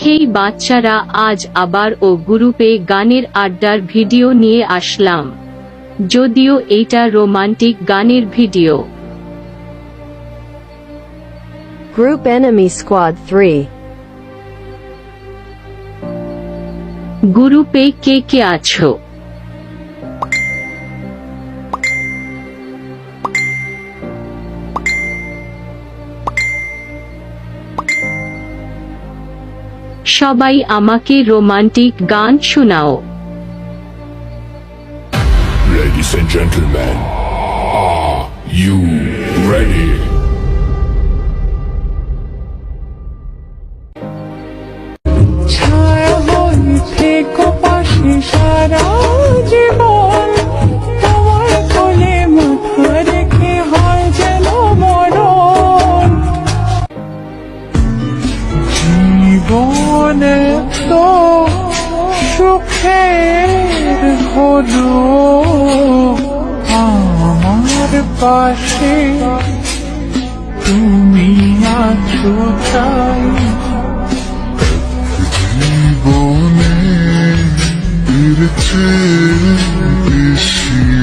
সেই বাচ্চারা আজ আবার ও গ্রুপে গানের আড্ডার ভিডিও নিয়ে আসলাম। যদিও এটা রোমান্টিক গানের video. Group enemy squad three গ্রুপে কে কে আছো? সবাই আমাকে রোমান্টিক গান শোনাও Ladies and gentlemen, are you ready? ভুবনে তো সুখের হল আমার পাশে। তুমি আছো তাই জীবনে বেশি।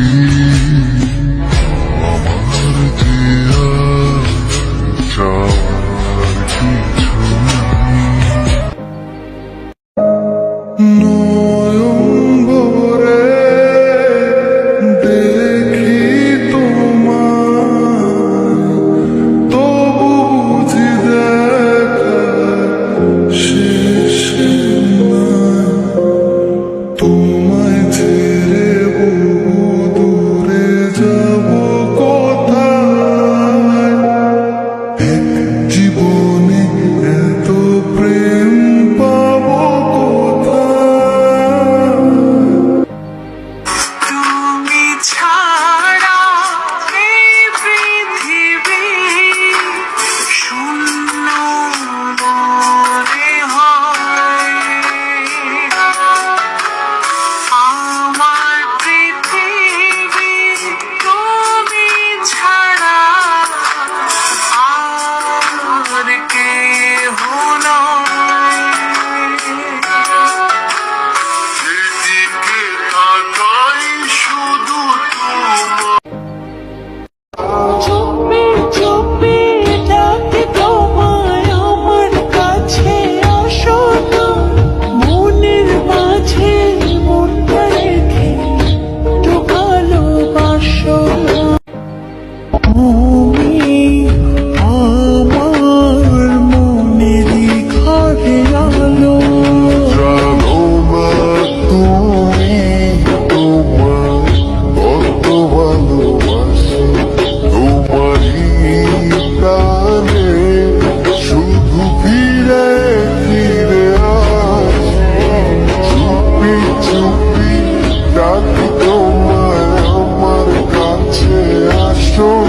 show.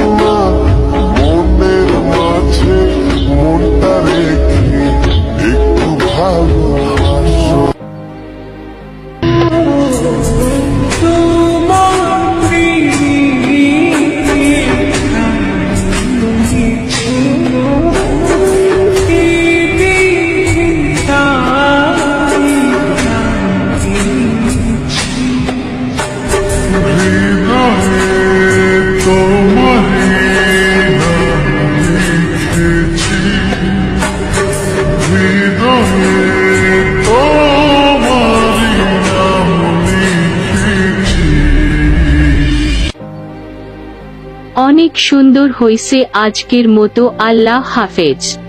অনেক সুন্দর হইছে আজকের মতো। আল্লাহ হাফেজ।